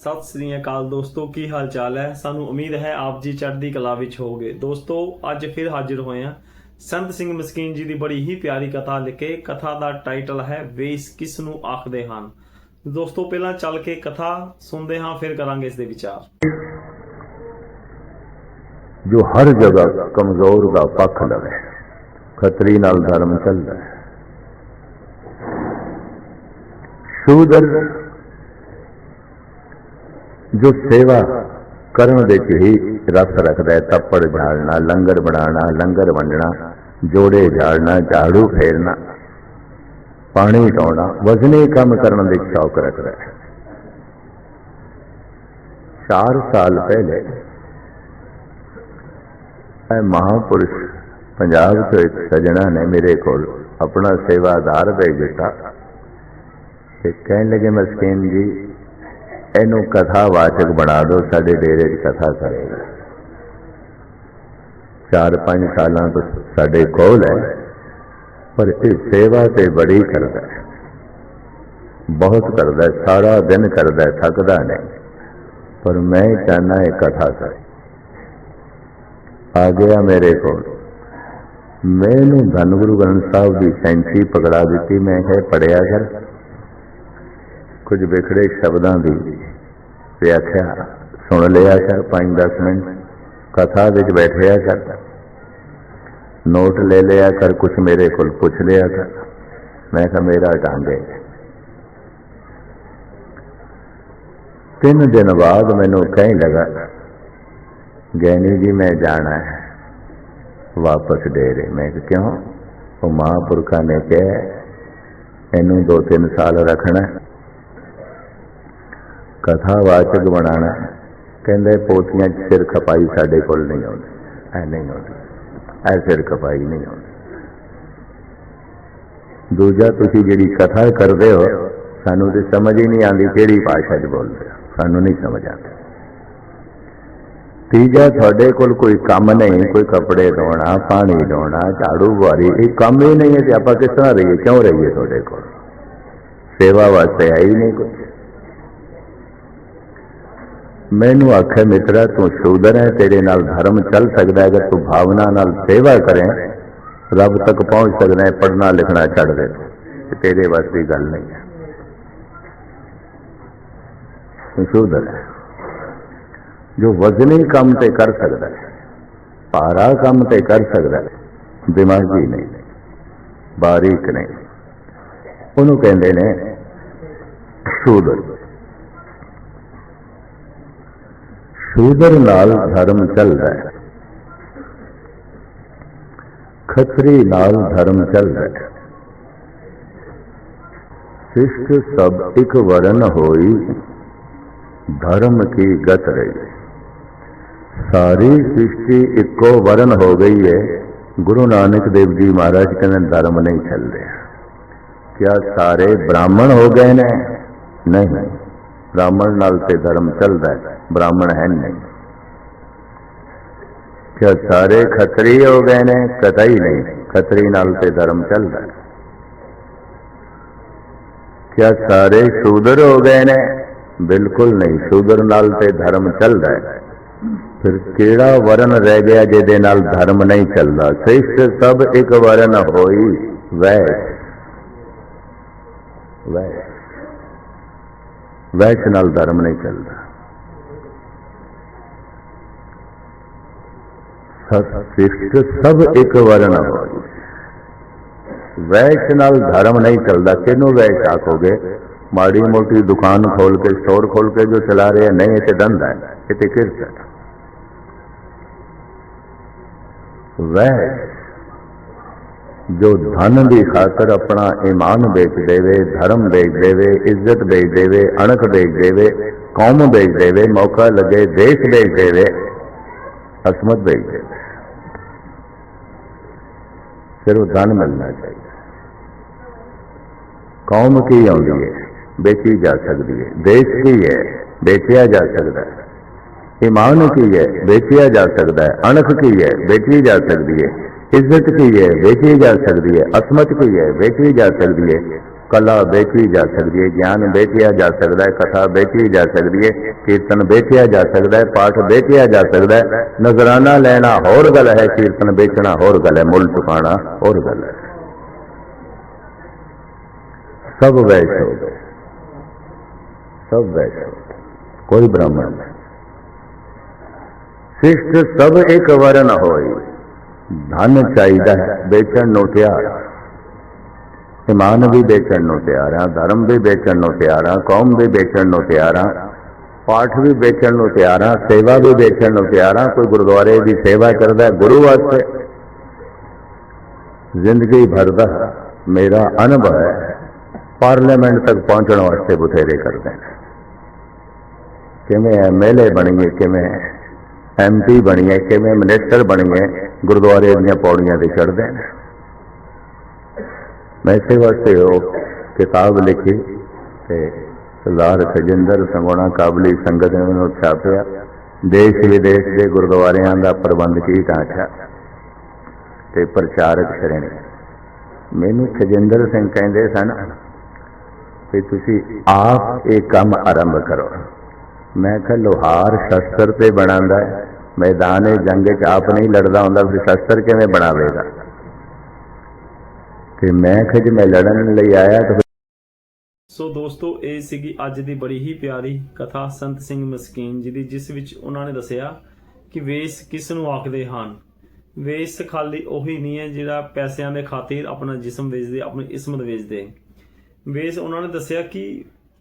ਸਤਿ ਸ੍ਰੀ ਅਕਾਲ ਦੋਸਤੋ, ਕੀ ਹਾਲ ਚਾਲ ਹੈ? ਸਾਨੂੰ ਉਮੀਦ ਹੈ ਆਪ ਜੀ ਚੜ੍ਹਦੀ ਕਲਾ ਵਿੱਚ ਹੋਵੋਗੇ। ਦੋਸਤੋ, ਅੱਜ ਫਿਰ ਹਾਜ਼ਰ ਹੋਏ ਹਾਂ ਸੰਤ ਸਿੰਘ ਮਸਕੀਨ ਜੀ ਦੀ ਬੜੀ ਹੀ ਪਿਆਰੀ ਕਥਾ ਲੈ ਕਥਾ ਦਾ ਟਾਈਟਲ ਹੈ, ਵੇਸ ਕਿਸ ਨੂੰ ਆਖਦੇ ਹਨ? ਦੋਸਤੋ, ਪਹਿਲਾਂ ਚੱਲ ਕੇ ਕਥਾ ਸੁਣਦੇ ਹਾਂ, ਫਿਰ ਕਰਾਂਗੇ ਇਸ ਦੇ ਵਿਚਾਰ। ਜੋ ਹਰ ਜਗ੍ਹਾ ਕਮਜ਼ੋਰ ਦਾ ਪੱਖ ਲਵੇ, ਖਤਰੀ ਨਾਲ ਧਰਮ ਚੱਲਦਾ ਹੈ। ਸ਼ੂਦਰ ਜੋ ਸੇਵਾ ਕਰਨ ਦੇ ਚ ਹੀ ਰਸ ਰੱਖਦਾ ਹੈ, ਤੱਪੜ ਝਾੜਨਾ ਲੰਗਰ ਬਣਾਉਣਾ, ਲੰਗਰ ਵੰਡਣਾ, ਜੋੜੇ ਝਾੜਨਾ, ਝਾੜੂ ਫੇਰਨਾ, ਪਾਣੀ ਢੋਣਾ ਵਜ਼ਨੀ ਕੰਮ ਕਰਨ ਦੇ ਸ਼ੌਕ ਰੱਖਦਾ ਹੈ। 4 ਸਾਲ ਪਹਿਲੇ ਇਹ ਮਹਾਪੁਰਸ਼ ਪੰਜਾਬ ਤੋਂ ਇੱਕ ਸਜਣਾ ਨੇ ਮੇਰੇ ਕੋਲ ਆਪਣਾ ਸੇਵਾਦਾਰ ਭੇਜ ਦਿੱਤਾ ਤੇ ਕਹਿਣ ਲੱਗੇ, ਮਸਕੀਨ ਜੀ ਇਹਨੂੰ ਕਥਾ ਵਾਚਕ ਬਣਾ ਦਿਓ, ਸਾਡੇ ਡੇਰੇ 'ਚ ਕਥਾ ਕਰੇਗਾ ਚਾਰ ਪੰਜ ਸਾਲਾਂ ਤੋਂ ਸਾਡੇ ਕੋਲ ਹੈ, ਪਰ ਇਹ ਸੇਵਾ ਤੇ ਬੜੀ ਕਰਦਾ ਹੈ। ਬਹੁਤ ਕਰਦਾ ਹੈ, ਸਾਰਾ ਦਿਨ ਕਰਦਾ ਹੈ, ਥੱਕਦਾ ਨਹੀਂ। ਪਰ ਮੈਂ ਚਾਹਨਾ ਇਹ ਕਥਾ ਕਰੇ। ਆ ਗਿਆ ਮੇਰੇ ਕੋਲ। ਮੈਨੂੰ ਧੰਨ ਗੁਰੂ ਗ੍ਰੰਥ ਸਾਹਿਬ ਦੀ ਸੈਂਚੀ ਪਕੜਾ ਦਿੱਤੀ, ਮੈਂ ਕਿਹਾ ਪੜਿਆ ਕਰ। ਕੁਝ ਵਿਖੜੇ ਸ਼ਬਦਾਂ ਦੀ ਵਿਆਖਿਆ ਸੁਣ ਲਿਆ ਕਰ 5-10 ਮਿੰਟ। ਕਥਾ ਵਿੱਚ ਬੈਠਿਆ ਕਰ ਨੋਟ ਲੈ ਲਿਆ ਕਰ ਕੁਝ ਮੇਰੇ ਕੋਲ ਪੁੱਛ ਲਿਆ ਕਰ ਮੈਂ ਕਿਹਾ, ਮੇਰਾ ਢੰਗ ਹੈ। ਤਿੰਨ ਦਿਨ ਬਾਅਦ ਮੈਨੂੰ ਕਹਿਣ ਲੱਗਾ, ਗੈਨੀ ਜੀ, ਮੈਂ ਜਾਣਾ ਹੈ। ਵਾਪਸ ਡੇਰੇ ਮੈਂ ਕਿਉਂ? ਉਹ ਮਹਾਂਪੁਰਖਾਂ ਨੇ ਕਿਹਾ, ਇਹਨੂੰ ਦੋ ਤਿੰਨ ਸਾਲ ਰੱਖਣਾ ਕਥਾਵਾਚਕ ਬਣਾਣਾ ਹੈ। ਕਹਿੰਦੇ ਪੋਥੀਆਂ 'ਚ ਸਿਰ ਖਪਾਈ ਸਾਡੇ ਕੋਲ ਨਹੀਂ ਆਉਂਦੀ। ਐ ਨਹੀਂ ਆਉਂਦੀ। ਐ ਸਿਰ ਖਪਾਈ ਨਹੀਂ ਆਉਂਦੀ। ਦੂਜਾ, ਤੁਸੀਂ ਜਿਹੜੀ ਕਥਾ ਕਰਦੇ ਹੋ, ਸਾਨੂੰ ਤੇ ਸਮਝ ਹੀ ਨਹੀਂ ਆਉਂਦੀ ਕਿਹੜੀ ਭਾਸ਼ਾ 'ਚ ਬੋਲਦੇ ਹੋ। ਸਾਨੂੰ ਨਹੀਂ ਸਮਝ ਆਉਂਦੀ। ਤੀਜਾ, ਤੁਹਾਡੇ ਕੋਲ ਕੋਈ ਕੰਮ ਨਹੀਂ, ਕੋਈ ਕੱਪੜੇ ਧੋਣਾ, ਪਾਣੀ ਧੋਣਾ ਝਾੜੂ ਬੁਹਾਰੀ ਇਹ ਕੰਮ ਹੀ ਨਹੀਂ ਹੈ ਤੇ ਆਪਾਂ ਕਿਸ ਤਰ੍ਹਾਂ ਰਹੀਏ? ਕਿਉਂ ਰਹੀਏ ਤੁਹਾਡੇ ਕੋਲ? ਸੇਵਾ ਵਾਸਤੇ ਹੈ ਹੀ ਨਹੀਂ ਕੁਝ ਮੈਨੂੰ ਆਖਿਆ ਮਿੱਤਰਾ, ਤੂੰ ਸ਼ੂਦਰ ਹੈ, ਤੇਰੇ ਨਾਲ ਧਰਮ ਚੱਲ ਸਕਦਾ ਹੈ। ਅਗਰ ਤੂੰ ਭਾਵਨਾ ਨਾਲ ਸੇਵਾ ਕਰੇ, ਰੱਬ ਤੱਕ ਪਹੁੰਚ ਸਕਦਾ ਹੈ ਪੜਨਾ ਲਿਖਣਾ ਛੱਡ ਦੇ। ਇਹ ਤੇਰੇ ਵੱਸ ਦੀ ਗੱਲ ਨਹੀਂ ਹੈ। ਤੂੰ ਸ਼ੂਦਰ ਹੈ। ਜੋ ਵਜ਼ਨੀ ਕੰਮ ਤੇ ਕਰ ਸਕਦਾ ਹੈ, ਭਾਰਾ ਕੰਮ ਤੇ ਕਰ ਸਕਦਾ ਹੈ, ਦਿਮਾਗੀ ਨਹੀਂ, ਬਾਰੀਕ ਨਹੀਂ। ਉਹਨੂੰ ਕਹਿੰਦੇ ਨੇ ਸ਼ੂਦਰ। ਸ਼ੂਦਰ ਨਾਲ ਧਰਮ ਚੱਲਦਾ ਹੈ। ਖਤਰੀ ਨਾਲ ਧਰਮ ਚੱਲਦਾ ਹੈ। ਸਿਸ਼ਟ ਸਭ ਇੱਕ ਵਰਨ ਹੋਈ, ਧਰਮ ਕੀ ਗਤ ਰਹੀ। ਸਾਰੀ ਸ੍ਰਿਸ਼ਟੀ ਇੱਕੋ ਵਰਨ ਹੋ ਗਈ ਹੈ। ਗੁਰੂ ਨਾਨਕ ਦੇਵ ਜੀ ਮਹਾਰਾਜ ਕਹਿੰਦੇ ਧਰਮ ਨਹੀਂ ਚੱਲ ਰਿਹਾ। ਕਿਆ ਸਾਰੇ ਬ੍ਰਾਹਮਣ ਹੋ ਗਏ ਨੇ? ਨਹੀਂ। ਬ੍ਰਾਹਮਣ ਨਾਲ ਤੇ ਧਰਮ ਚੱਲਦਾ ਹੈ ਬ੍ਰਾਹਮਣ ਹੈ ਨਹੀਂ ਕਿਆ ਸਾਰੇ ਖੱਤਰੀ ਹੋ ਗਏ ਨੇ ਕਤਈ ਨਹੀਂ ਖੱਤਰੀ ਨਾਲ ਤੇ ਧਰਮ ਚੱਲਦਾ ਹੈ ਕਿਆ ਸਾਰੇ ਸ਼ੂਦਰ ਹੋ ਗਏ ਨੇ ਬਿਲਕੁਲ ਨਹੀਂ ਸ਼ੂਦਰ ਨਾਲ ਤੇ ਧਰਮ ਚੱਲਦਾ ਹੈ ਫਿਰ ਕਿਹੜਾ ਵਰਨ ਰਹਿ ਗਿਆ ਜਿਹਦੇ ਨਾਲ ਧਰਮ ਨਹੀਂ ਚੱਲਦਾ ਸ੍ਰਿਸ਼ਟ ਸਭ ਇੱਕ ਵਰਨ ਹੋਈ ਵੈਸ਼ ਵੈਸ਼ ਵੈਸ਼ ਨਾਲ ਧਰਮ ਨਹੀਂ ਚੱਲਦਾ। ਸ੍ਰਿਸ਼ਟ ਸਭ ਇੱਕ ਵਰਨ ਹੋਈ ਵੈਸ਼ ਨਾਲ ਧਰਮ ਨਹੀਂ ਚੱਲਦਾ। ਕਿਹਨੂੰ ਵੈਸ਼ ਆਖੋਗੇ? ਮਾੜੀ ਮੋਟੀ ਦੁਕਾਨ ਖੋਲ ਕੇ ਸਟੋਰ ਖੋਲ ਕੇ ਜੋ ਚਲਾ ਰਹੇ ਨਹੀਂ, ਇਹ ਤੇ ਦੰਦ ਹੈ, ਇਹ ਤੇ ਕਿਰਤ ਹੈ। ਵੈਸ਼ ਜੋ ਧਨ ਦੀ ਖਾਤਰ ਆਪਣਾ ਈਮਾਨ ਵੇਚ ਦੇਵੇ, ਧਰਮ ਵੇਚ ਦੇਵੇ, ਇੱਜ਼ਤ ਵੇਚ ਦੇਵੇ, ਅਣਖ ਵੇਚ ਦੇਵੇ, ਕੌਮ ਵੇਚ ਦੇਵੇ, ਮੌਕਾ ਲੱਗੇ, ਦੇਸ਼ ਵੇਚ ਦੇਵੇ, ਅਸਮਤ ਵੇਚ ਦੇਵੇ। ਸਿਰਫ ਧਨ ਮਿਲਣਾ ਚਾਹੀਦਾ। ਕੌਮ ਕੀ ਆਉਂਦੀ ਹੈ? ਵੇਚੀ ਜਾ ਸਕਦੀ ਹੈ। ਦੇਸ਼ ਕੀ ਹੈ? ਵੇਚਿਆ ਜਾ ਸਕਦਾ ਹੈ। ਇਮਾਨ ਕੀ ਹੈ? ਵੇਚਿਆ ਜਾ ਸਕਦਾ ਹੈ। ਅਣਖ ਕੀ ਹੈ? ਵੇਚੀ ਜਾ ਸਕਦੀ ਹੈ। ਇੱਜ਼ਤ ਕੀ ਹੈ? ਵੇਚੀ ਜਾ ਸਕਦੀ ਹੈ। ਅਸਮਤ ਕੀ ਹੈ? ਵੇਚੀ ਜਾ ਸਕਦੀ ਹੈ। ਕਲਾ ਵੇਚੀ ਜਾ ਸਕਦੀ ਹੈ। ਗਿਆਨ ਵੇਚਿਆ ਜਾ ਸਕਦਾ ਹੈ। ਕਥਾ ਵੇਚੀ ਜਾ ਸਕਦੀ ਹੈ। ਕੀਰਤਨ ਵੇਚਿਆ ਜਾ ਸਕਦਾ ਹੈ। ਪਾਠ ਵੇਚਿਆ ਜਾ ਸਕਦਾ ਹੈ। ਨਜ਼ਰਾਨਾ ਲੈਣਾ ਹੋਰ ਗੱਲ ਹੈ। ਕੀਰਤਨ ਵੇਚਣਾ ਹੋਰ ਗੱਲ ਹੈ। ਮੁੱਲ ਚੁਕਾਣਾ ਹੋਰ ਗੱਲ ਹੈ। ਸਭ ਵੈਸ਼ ਹੋ ਗਏ ਸਭ ਵੈਸ਼ ਹੋ ਗਏ ਕੋਈ ਬ੍ਰਾਹਮਣ ਨਹੀਂ। ਸਿਸ਼ਟ ਸਭ ਇੱਕ ਵਰਨ ਹੋਈ। ਧਨ ਚਾਹੀਦਾ ਹੈ ਵੇਚਣ ਨੂੰ ਤਿਆਰ ਇਮਾਨ ਵੀ ਵੇਚਣ ਨੂੰ ਤਿਆਰ ਹਾਂ ਧਰਮ ਵੀ ਵੇਚਣ ਨੂੰ ਤਿਆਰ ਹਾਂ ਕੌਮ ਵੀ ਵੇਚਣ ਨੂੰ ਤਿਆਰ ਹਾਂ ਪਾਠ ਵੀ ਵੇਚਣ ਨੂੰ ਤਿਆਰ ਹਾਂ ਸੇਵਾ ਵੀ ਵੇਚਣ ਨੂੰ ਤਿਆਰ ਹਾਂ ਕੋਈ ਗੁਰਦੁਆਰੇ ਦੀ ਸੇਵਾ ਕਰਦਾ ਹੈ ਗੁਰੂ ਵਾਸਤੇ ਜ਼ਿੰਦਗੀ ਭਰ ਦਾ ਮੇਰਾ ਅਨੁਭਵ ਹੈ ਪਾਰਲੀਮੈਂਟ ਤੱਕ ਪਹੁੰਚਣ ਵਾਸਤੇ ਬਥੇਰੇ ਕਰਦੇ ਨੇ ਕਿਵੇਂ ਐਮਐਲਏ ਬਣੀਏ ਕਿਵੇਂ ਐਮਪੀ ਬਣੀਏ ਕਿਵੇਂ ਮਿਨਿਸਟਰ ਬਣੀਏ ਗੁਰਦੁਆਰੇ ਦੀਆਂ ਪੌੜੀਆਂ ਤੇ ਚੜ੍ਹਦੇ ਨੇ। ਮੈਂ ਇਸੇ ਵਾਸਤੇ ਉਹ ਕਿਤਾਬ ਲਿਖੀ ਤੇ ਸਰਦਾਰ ਖਜਿੰਦਰ ਸੰਗੋਣਾ ਕਾਬਲੀ ਸੰਗਤ ਨੇ ਉਹਨੂੰ ਛਾਪਿਆ। ਦੇਸ਼ ਵਿਦੇਸ਼ ਦੇ ਗੁਰਦੁਆਰਿਆਂ ਦਾ ਪ੍ਰਬੰਧ ਕੀ ਢਾਂਚਾ ਤੇ ਪ੍ਰਚਾਰਕ ਸ਼੍ਰੇਣੀ। ਮੈਨੂੰ ਖਜਿੰਦਰ ਸਿੰਘ ਕਹਿੰਦੇ ਸਨ ਕਿ ਤੁਸੀਂ ਆਪ ਇਹ ਕੰਮ ਆਰੰਭ ਕਰੋ। ਮੈਂ ਕਿਹਾ ਲੋਹਾਰ ਸ਼ਸਤਰ ਤੇ ਬਣਾਉਂਦਾ ਹੈ। ਮੈਦਾਨੇ ਜੰਗ 'ਚ ਆਪ ਨਹੀਂ ਲੜਦਾ ਹੁੰਦਾ ਫਿਰ ਸ਼ਸਤਰ ਕਿਵੇਂ ਬਣਾਵੇਗਾ ਤੇ ਮੈਂ ਕਿਹਾ ਮੈਂ ਲੜਨ ਲਈ ਆਇਆ ਤਾਂ ਸੋ ਦੋਸਤੋ ਇਹ ਸੀਗੀ ਅੱਜ ਦੀ ਬੜੀ ਹੀ ਪਿਆਰੀ ਕਥਾ ਸੰਤ ਸਿੰਘ ਮਸਕੀਨ ਜੀ ਦੀ ਜਿਸ ਵਿੱਚ ਉਹਨਾਂ ਨੇ ਦੱਸਿਆ ਕਿ ਵੇਸ ਕਿਸ ਨੂੰ ਆਖਦੇ ਹਨ ਵੇਸ ਖਾਲੀ ਉਹੀ ਨਹੀਂ ਹੈ ਜਿਹੜਾ ਪੈਸਿਆਂ ਦੇ ਖਾਤਰ ਆਪਣਾ ਜਿਸਮ ਵੇਚਦੇ ਆਪਣੀ ਇਸਮਤ ਵੇਚਦੇ ਵੇਸ ਉਹਨਾਂ ਨੇ ਦੱਸਿਆ ਕਿ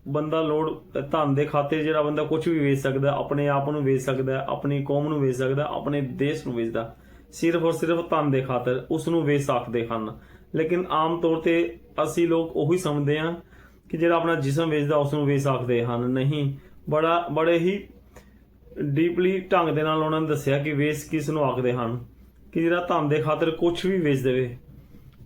ਬੰਦਾ ਲੋੜ, ਧਨ ਦੇ ਖਾਤਰ ਜਿਹੜਾ ਬੰਦਾ ਕੁਝ ਵੀ ਵੇਚ ਸਕਦਾ, ਆਪਣੇ ਆਪ ਨੂੰ ਵੇਚ ਸਕਦਾ, ਆਪਣੀ ਕੌਮ ਨੂੰ ਵੇਚ ਸਕਦਾ, ਆਪਣੇ ਦੇਸ਼ ਨੂੰ ਵੇਚਦਾ, ਸਿਰਫ ਔਰ ਸਿਰਫ ਧਨ ਦੇ ਖਾਤਰ ਉਸ ਨੂੰ ਵੇਚ ਸਕਦੇ ਹਨ। ਲੇਕਿਨ ਆਮ ਤੌਰ ਤੇ ਅਸੀਂ ਲੋਕ ਉਹੀ ਸਮਝਦੇ ਹਾਂ ਕਿ ਜਿਹੜਾ ਆਪਣਾ ਜਿਸਮ ਵੇਚਦਾ, ਉਸ ਨੂੰ ਵੇਚ ਸਕਦੇ ਹਨ। ਨਹੀਂ, ਬੜਾ, ਬੜੇ ਹੀ ਡੀਪਲੀ ਢੰਗ ਦੇ ਨਾਲ ਉਹਨਾਂ ਨੇ ਦੱਸਿਆ ਕਿ ਵੇਚ ਕਿਸ ਨੂੰ ਆਖਦੇ ਹਨ। ਕਿ ਜਿਹੜਾ ਧਨ ਦੇ ਖਾਤਰ ਕੁਝ ਵੀ ਵੇਚ ਦੇਵੇ,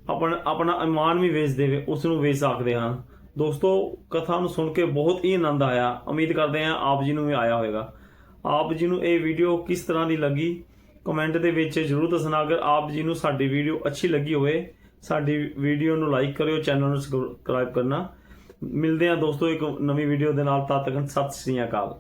ਆਪਣਾ ਆਪਣਾ ਇਮਾਨ ਵੀ ਵੇਚ ਦੇਵੇ, ਉਸ ਨੂੰ ਵੇਚ ਸਕਦੇ ਹਨ ਦੋਸਤੋ, ਕਥਾ ਨੂੰ ਸੁਣ ਕੇ ਬਹੁਤ ਹੀ ਆਨੰਦ ਆਇਆ। ਉਮੀਦ ਕਰਦੇ ਹਾਂ ਆਪ ਜੀ ਨੂੰ ਵੀ ਆਇਆ ਹੋਵੇਗਾ। ਆਪ ਜੀ ਨੂੰ ਇਹ ਵੀਡੀਓ ਕਿਸ ਤਰ੍ਹਾਂ ਦੀ ਲੱਗੀ? ਕਮੈਂਟ ਦੇ ਵਿੱਚ ਜਰੂਰ ਦੱਸਣਾ। ਅਗਰ ਆਪ ਜੀ ਨੂੰ ਸਾਡੀ ਵੀਡੀਓ ਅੱਛੀ ਲੱਗੀ ਹੋਵੇ, ਸਾਡੀ ਵੀਡੀਓ ਨੂੰ ਲਾਈਕ ਕਰਿਓ, ਚੈਨਲ ਨੂੰ ਸਬਸਕ੍ਰਾਈਬ ਕਰਨਾ। ਮਿਲਦੇ ਹਾਂ ਦੋਸਤੋ ਇੱਕ ਨਵੀਂ ਵੀਡੀਓ ਦੇ ਨਾਲ। ਤਦ ਤੱਕ ਸਤਿ ਸ਼੍ਰੀ ਅਕਾਲ।